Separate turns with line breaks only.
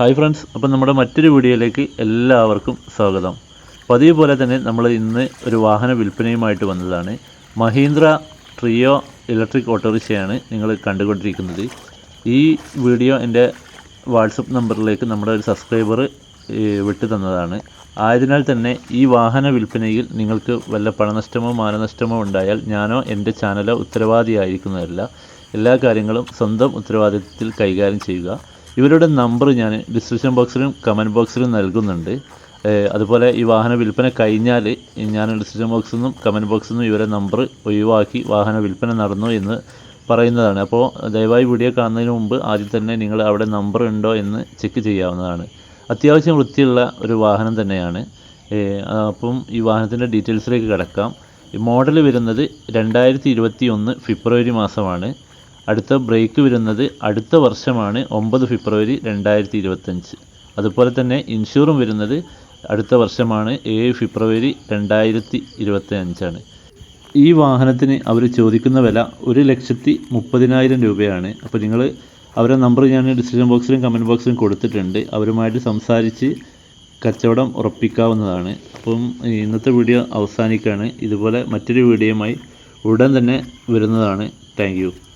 Hi friends അപ്പം നമ്മുടെ മറ്റൊരു വീഡിയോയിലേക്ക് എല്ലാവർക്കും സ്വാഗതം. പതിവ് പോലെ തന്നെ നമ്മൾ ഇന്ന് ഒരു വാഹന വിൽപ്പനയുമായിട്ട് വന്നതാണ്. മഹീന്ദ്ര ട്രിയോ ഇലക്ട്രിക് ഓട്ടോറിക്ഷയാണ് നിങ്ങൾ കണ്ടുകൊണ്ടിരിക്കുന്നത്. ഈ വീഡിയോ എന്റെ വാട്സപ്പ് നമ്പറിലേക്ക് നമ്മുടെ ഒരു സബ്സ്ക്രൈബർ വിട്ടു തന്നതാണ്. ആയതിനാൽ തന്നെ ഈ വാഹന വിൽപ്പനയിൽ നിങ്ങൾക്ക് വല്ല പണനഷ്ടമോ മാനനഷ്ടമോ ഉണ്ടായാൽ ഞാനോ എന്റെ ചാനലോ ഉത്തരവാദിയായിരിക്കുന്നതല്ല. എല്ലാ കാര്യങ്ങളും സ്വന്തം ഉത്തരവാദിത്വത്തിൽ കൈകാര്യം ചെയ്യുക. ഇവരുടെ നമ്പർ ഞാൻ ഡിസ്ക്രിപ്ഷൻ ബോക്സിലും കമന്റ് ബോക്സിലും നൽകുന്നുണ്ട്. അതുപോലെ ഈ വാഹന വിൽപ്പന കഴിഞ്ഞാൽ ഞാൻ ഡിസ്ക്രിപ്ഷൻ ബോക്സിൽ നിന്നും കമന്റ് ബോക്സിൽ നിന്നും ഇവരെ നമ്പർ ഒഴിവാക്കി വാഹന വിൽപ്പന നടന്നു എന്ന് പറയുന്നതാണ്. അപ്പോൾ ദയവായി വീഡിയോ കാണുന്നതിന് മുമ്പ് ആദ്യം തന്നെ നിങ്ങൾ അവിടെ നമ്പർ ഉണ്ടോ എന്ന് ചെക്ക് ചെയ്യാവുന്നതാണ്. അത്യാവശ്യം വൃത്തിയുള്ള ഒരു വാഹനം തന്നെയാണ്. അപ്പം ഈ വാഹനത്തിന്റെ ഡീറ്റെയിൽസിലേക്ക് കിടക്കാം. മോഡൽ വരുന്നത് രണ്ടായിരത്തി ഇരുപത്തി ഒന്ന് ഫെബ്രുവരി മാസമാണ്. അടുത്ത ബ്രേക്ക് വരുന്നത് അടുത്ത വർഷമാണ് ഒമ്പത് ഫെബ്രുവരി രണ്ടായിരത്തി ഇരുപത്തഞ്ച് അതുപോലെ തന്നെ ഇൻഷൂറും വരുന്നത് അടുത്ത വർഷമാണ് ഏഴ് ഫെബ്രുവരി രണ്ടായിരത്തി ഇരുപത്തി അഞ്ചാണ് ഈ വാഹനത്തിന് അവർ ചോദിക്കുന്ന വില ഒരു ലക്ഷത്തി മുപ്പതിനായിരം രൂപയാണ്. അപ്പോൾ നിങ്ങൾ അവരെ നമ്പർ ഞാൻ ഡിസ്ക്രിപ്ഷൻ ബോക്സിലും കമന്റ് ബോക്സിലും കൊടുത്തിട്ടുണ്ട്. അവരുമായിട്ട് സംസാരിച്ച് കച്ചവടം ഉറപ്പിക്കാവുന്നതാണ്. അപ്പം ഇന്നത്തെ വീഡിയോ അവസാനിക്കുകയാണ്. ഇതുപോലെ മറ്റൊരു വീഡിയോയുമായി ഉടൻ തന്നെ വരുന്നതാണ്. താങ്ക്